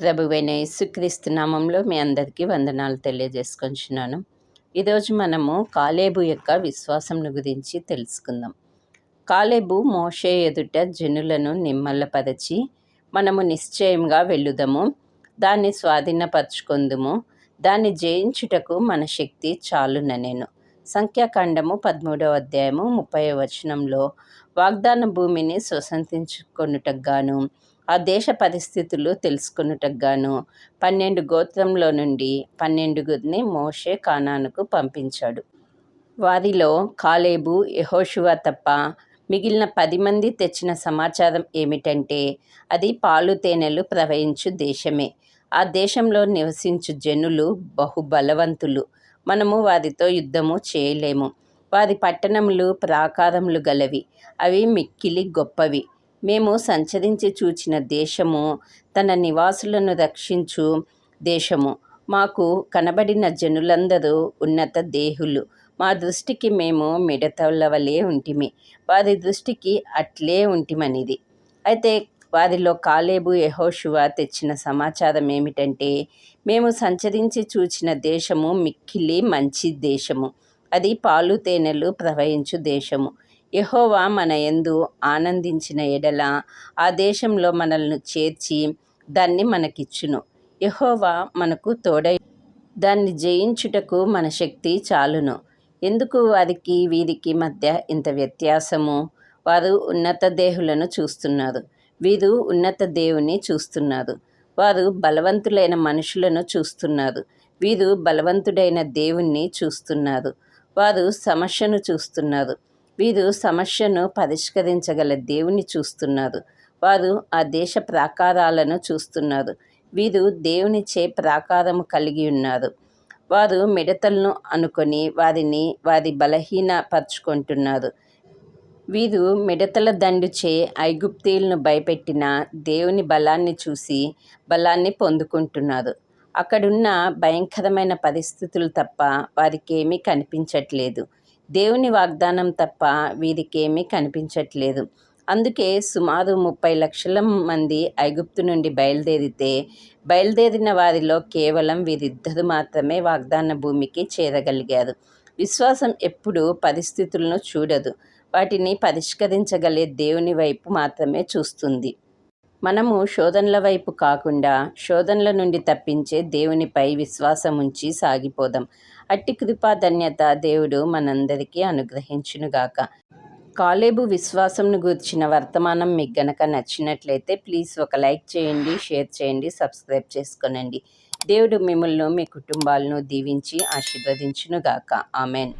ప్రభువైన యేసుక్రీస్తు నామంలో మీ అందరికీ వందనాలు తెలియజేసుకొంచున్నాను. ఈరోజు మనము కాలేబు యొక్క విశ్వాసంను గురించి తెలుసుకుందాం. కాలేబు మోషే ఎదుట జనులను నిమ్మలపరచి మనము నిశ్చయంగా వెళ్ళుదము. దాన్ని స్వాధీనపరచుకుందుము. దాన్ని జయించుటకు మన శక్తి చాలున నేను సంఖ్యాకాండము పదమూడవ అధ్యాయము ముప్పై వచనంలో వాగ్దాన భూమిని స్వసంతించుకొనుటకు గాను ఆ దేశ పరిస్థితులు తెలుసుకొనుటకు గాను పన్నెండు గోత్రంలో నుండి పన్నెండుగురిని మోషే కానానుకు పంపించాడు. వారిలో కాలేబు యహోషువా తప్ప మిగిలిన పది మంది తెచ్చిన సమాచారం ఏమిటంటే అది పాలు తేనెలు ప్రవహించు దేశమే. ఆ దేశంలో నివసించు జనులు బహుబలవంతులు. మనము వారితో యుద్ధము చేయలేము. వారి పట్టణములు ప్రాకారములు గలవి. అవి మిక్కిలి గొప్పవి. మేము సంచరించి చూచిన దేశము తన నివాసులను రక్షించు దేశము. మాకు కనబడిన జనులందరూ ఉన్నత దేహులు. మా దృష్టికి మేము మిడతల వలె ఉంటిమి. వారి దృష్టికి అట్లే ఉంటిమనిది. అయితే వారిలో కాలేబు యహోషువ తెచ్చిన సమాచారం ఏమిటంటే మేము సంచరించి చూచిన దేశము మిక్కిలి మంచి దేశము. అది పాలు తేనెలు ప్రవహించు దేశము. యహోవా మన ఎందు ఆనందించిన ఎడల ఆ దేశంలో మనల్ని చేర్చి దాన్ని మనకిచ్చును. యహోవా మనకు తోడై దాన్ని జయించుటకు మన శక్తి చాలును. ఎందుకు వారికి వీరికి మధ్య ఇంత వ్యత్యాసము? వారు ఉన్నత దేహులను చూస్తున్నారు. వీరు ఉన్నత దేవుని చూస్తున్నారు. వారు బలవంతులైన మనుషులను చూస్తున్నారు. వీరు బలవంతుడైన దేవుణ్ణి చూస్తున్నారు. వారు సమస్యను చూస్తున్నారు. వీరు సమస్యను పరిష్కరించగల దేవుని చూస్తున్నారు. వారు ఆ దేశ ప్రాకారాలను చూస్తున్నారు. వీరు దేవునిచే ప్రాకారము కలిగి ఉన్నారు. వారు మిడతలను అనుకొని వారిని వారి బలహీనపరుచుకుంటున్నారు. వీరు మిడతల దండుచే ఐగుప్తీయులను భయపెట్టిన దేవుని బలాన్ని చూసి బలాన్ని పొందుకుంటున్నారు అక్కడున్న భయంకరమైన పరిస్థితులు తప్ప వారికేమీ కనిపించట్లేదు. దేవుని వాగ్దానం తప్ప వీరికేమీ కనిపించట్లేదు. అందుకే సుమారు ముప్పై లక్షల మంది ఐగుప్తు నుండి బయలుదేరితే బయలుదేరిన వారిలో కేవలం వీరిద్దరు మాత్రమే వాగ్దాన భూమికి చేరగలిగారు. విశ్వాసం ఎప్పుడూ పరిస్థితులను చూడదు. వాటిని పరిష్కరించగలే దేవుని వైపు మాత్రమే చూస్తుంది. మనము శోధనల వైపు కాకుండా శోధనల నుండి తప్పించే దేవునిపై విశ్వాసం ఉంచి సాగిపోదాం. అట్టి కృపా ధన్యత దేవుడు మనందరికీ అనుగ్రహించునుగాక కాలేబు విశ్వాసంను గూర్చిన వర్తమానం మీకు గనక నచ్చినట్లయితే ప్లీజ్ ఒక లైక్ చేయండి షేర్ చేయండి సబ్స్క్రైబ్ చేసుకోనండి. దేవుడు మిమ్మల్ని మీ కుటుంబాలను దీవించి ఆశీర్వదించునుగాక ఆమెన్.